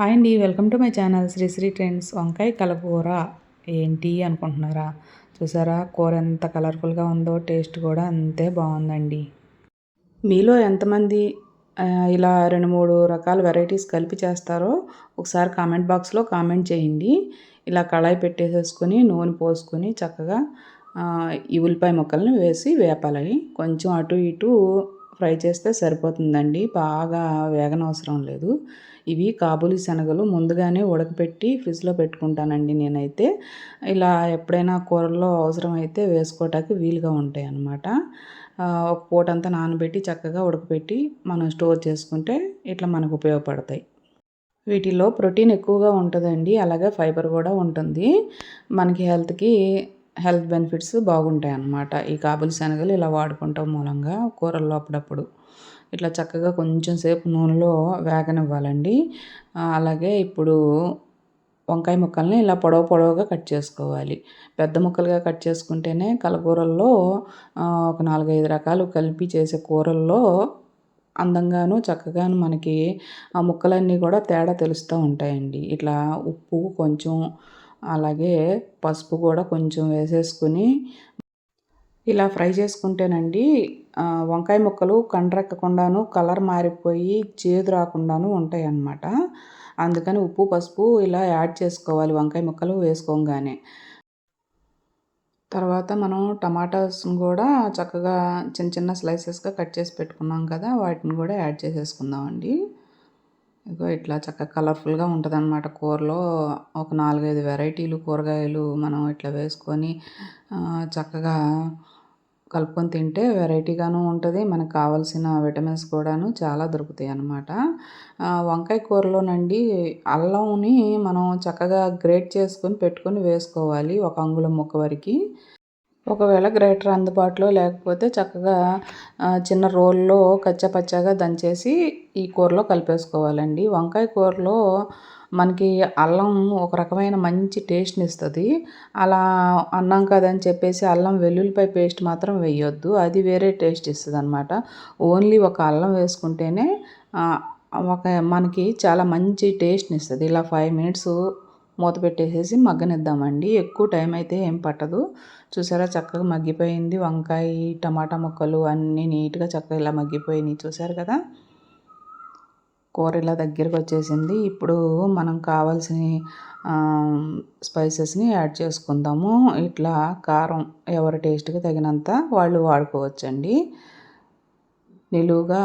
Hi అండి welcome to my channel Sri Sri trends. వంకాయ కలపూర ఏంటి అనుకుంటున్నారా? చూసారా కూర ఎంత కలర్ఫుల్గా ఉందో టేస్ట్ కూడా అంతే బాగుందండి. మీలో ఎంతమంది ఇలా రెండు మూడు రకాల వెరైటీస్ కలిపి చేస్తారో ఒకసారి కామెంట్ బాక్స్లో కామెంట్ చేయండి. ఇలా కళాయి పెట్టేసేసుకొని నూనె పోసుకొని చక్కగా ఈ ఉల్లిపాయ ముక్కల్ని వేసి వేపాలి. కొంచెం అటు ఇటు ఫ్రై చేస్తే సరిపోతుందండి. బాగా వేగనవసరం లేదు. ఇవి కాబూలి శనగలు ముందుగానే ఉడకపెట్టి ఫ్రిడ్జ్లో పెట్టుకుంటానండి నేనైతే. ఇలా ఎప్పుడైనా కూరల్లో అవసరమైతే వేసుకోవటానికి వీలుగా ఉంటాయి అన్నమాట ఒక పూట అంతా నానబెట్టి చక్కగా ఉడకపెట్టి మనం స్టోర్ చేసుకుంటే ఇట్లా మనకు ఉపయోగపడతాయి. వీటిలో ప్రోటీన్ ఎక్కువగా ఉంటుందండి. అలాగే ఫైబర్ కూడా ఉంటుంది. మనకి హెల్త్కి హెల్త్ బెనిఫిట్స్ బాగుంటాయి అన్నమాట. ఈ కాబులి శనగలు ఇలా వాడుకుంటాం మూలంగా కూరల్లో అప్పుడప్పుడు. ఇట్లా చక్కగా కొంచెం సేపు నూనెలో వేగనివ్వాలండి. అలాగే ఇప్పుడు వంకాయ ముక్కల్ని ఇలా పొడవు పొడవుగా కట్ చేసుకోవాలి. పెద్ద ముక్కలుగా కట్ చేసుకుంటేనే కలకూరల్లో ఒక నాలుగైదు రకాలు కలిపి చేసే కూరల్లో అందంగాను చక్కగాను మనకి ఆ ముక్కలన్నీ కూడా తేడా తెలుస్తూ ఉంటాయండి. ఇట్లా ఉప్పు కొంచెం అలాగే పసుపు కూడా కొంచెం వేసేసుకుని ఇలా ఫ్రై చేసుకుంటేనండి వంకాయ ముక్కలు కండ్రెక్కకుండాను కలర్ మారిపోయి చేదు రాకుండాను ఉంటాయి అన్నమాట అందుకని ఉప్పు పసుపు ఇలా యాడ్ చేసుకోవాలి వంకాయ ముక్కలు వేసుకోగానే. తర్వాత మనం టమాటాస్ని కూడా చక్కగా చిన్న చిన్న స్లైసెస్గా కట్ చేసి పెట్టుకున్నాం కదా వాటిని కూడా యాడ్ చేసేసుకుందామండి. ఇగో ఇట్లా చక్కగా కలర్ఫుల్గా ఉంటుంది అనమాట కూరలో. ఒక నాలుగైదు వెరైటీలు కూరగాయలు మనం ఇట్లా వేసుకొని చక్కగా కలుపుకొని తింటే వెరైటీగాను ఉంటుంది. మనకు కావాల్సిన విటమిన్స్ కూడాను చాలా దొరుకుతాయి అన్నమాట వంకాయ కూరలోనండి అల్లంని మనం చక్కగా గ్రేట్ చేసుకొని పెట్టుకొని వేసుకోవాలి. ఒక అంగుళం ముక్క వరకు. ఒకవేళ గ్రేటర్ అందుబాటులో లేకపోతే చక్కగా చిన్న రోల్లో కచ్చపచ్చగా దంచేసి ఈ కూరలో కలిపేసుకోవాలండి. వంకాయ కూరలో మనకి అల్లం ఒక రకమైన మంచి టేస్ట్ని ఇస్తుంది. అలా అన్నం కదని చెప్పేసి అల్లం వెల్లుల్లిపాయ పేస్ట్ మాత్రం వేయొద్దు. అది వేరే టేస్ట్ ఇస్తుంది అనమాట ఓన్లీ ఒక అల్లం వేసుకుంటేనే ఒక మనకి చాలా మంచి టేస్ట్ని ఇస్తుంది. ఇలా ఫైవ్ మినిట్స్ మూత పెట్టేసేసి మగ్గనిద్దామండి. ఎక్కువ టైం అయితే ఏం పట్టదు. చూసారా చక్కగా మగ్గిపోయింది. వంకాయ టమాటా ముక్కలు అన్నీ నీట్గా చక్కగా ఇలా మగ్గిపోయినాయి. చూసారు కదా? కూర ఇలా దగ్గరికి వచ్చేసింది. ఇప్పుడు మనం కావాల్సిన స్పైసెస్ని యాడ్ చేసుకుందాము. ఇట్లా కారం ఎవరి టేస్ట్కి తగినంత వాళ్ళు వాడుకోవచ్చండి. నిలువుగా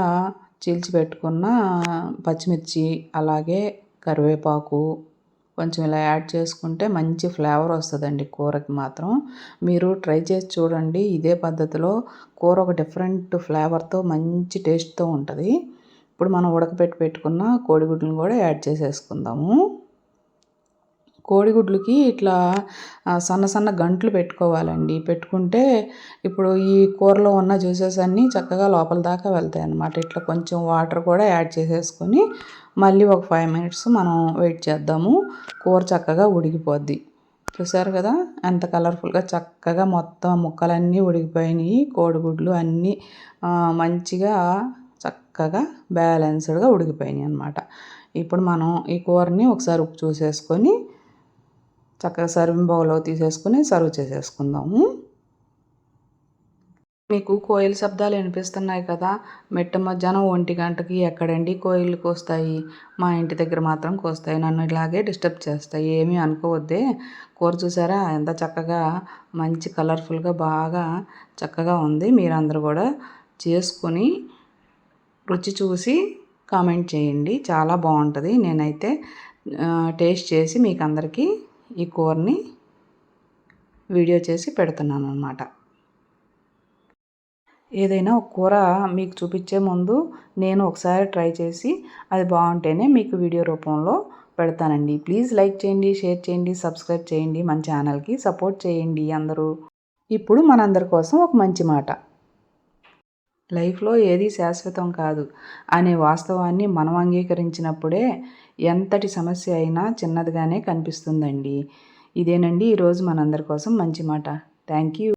చీల్చి పెట్టుకున్న పచ్చిమిర్చి అలాగే కరివేపాకు కొంచెం ఇలా యాడ్ చేసుకుంటే మంచి ఫ్లేవర్ వస్తుందండి కూరకి మాత్రం. మీరు ట్రై చేసి చూడండి. ఇదే పద్ధతిలో కూర ఒక డిఫరెంట్ ఫ్లేవర్తో మంచి టేస్ట్తో ఉంటుంది. ఇప్పుడు మనం ఉడకపెట్టి పెట్టుకున్న కోడిగుడ్లను కూడా యాడ్ చేసేసుకుందాము. కోడిగుడ్లకి ఇట్లా సన్న సన్న గంట్లు పెట్టుకోవాలండి. పెట్టుకుంటే ఇప్పుడు ఈ కూరలో ఉన్న జ్యూసెస్ అన్నీ చక్కగా లోపల దాకా వెళ్తాయి అన్నమాట ఇట్లా కొంచెం వాటర్ కూడా యాడ్ చేసేసుకొని మళ్ళీ ఒక ఫైవ్ మినిట్స్ మనం వెయిట్ చేద్దాము. కూర చక్కగా ఉడికిపోద్ది. చూసారు కదా? ఎంత కలర్ఫుల్గా చక్కగా మొత్తం ముక్కలన్నీ ఉడికిపోయినాయి. కోడిగుడ్లు అన్నీ మంచిగా చక్కగా బ్యాలెన్స్డ్గా ఉడికిపోయినాయి అనమాట ఇప్పుడు మనం ఈ కూరని ఒకసారి ఉప్పు చూసేసుకొని చక్కగా సర్వింగ్ బౌల్లో తీసేసుకుని సర్వ్ చేసేసుకుందాము. మీకు కోయిల శబ్దాలు వినిపిస్తున్నాయి కదా మిట్ట మధ్యాహ్నం ఒంటి గంటకి ఎక్కడండి కోయిలు కోస్తాయి? మా ఇంటి దగ్గర మాత్రం కోస్తాయి నన్ను ఇలాగే డిస్టర్బ్ చేస్తాయి ఏమీ అనుకోవద్దే. కూర చూసారా? ఎంత చక్కగా మంచి కలర్ఫుల్గా బాగా చక్కగా ఉంది. మీరందరూ కూడా చేసుకొని రుచి చూసి కామెంట్ చేయండి. చాలా బాగుంటుంది. నేనైతే టేస్ట్ చేసి మీకు అందరికీ ఈ కూరని వీడియో చేసి పెడుతున్నాను అనమాట ఏదైనా ఒక కూర మీకు చూపించే ముందు నేను ఒకసారి ట్రై చేసి అది బాగుంటేనే మీకు వీడియో రూపంలో పెడతానండి. ప్లీజ్ లైక్ చేయండి షేర్ చేయండి సబ్స్క్రైబ్ చేయండి మన ఛానల్కి సపోర్ట్ చేయండి అందరూ. ఇప్పుడు మనందరి కోసం ఒక మంచి మాట. లైఫ్లో ఏది శాశ్వతం కాదు అనే వాస్తవాన్ని మనం అంగీకరించినప్పుడే ఎంతటి సమస్య అయినా చిన్నదిగానే కనిపిస్తుందండి. ఇదేనండి ఈరోజు మనందరి కోసం మంచి మాట. Thank you.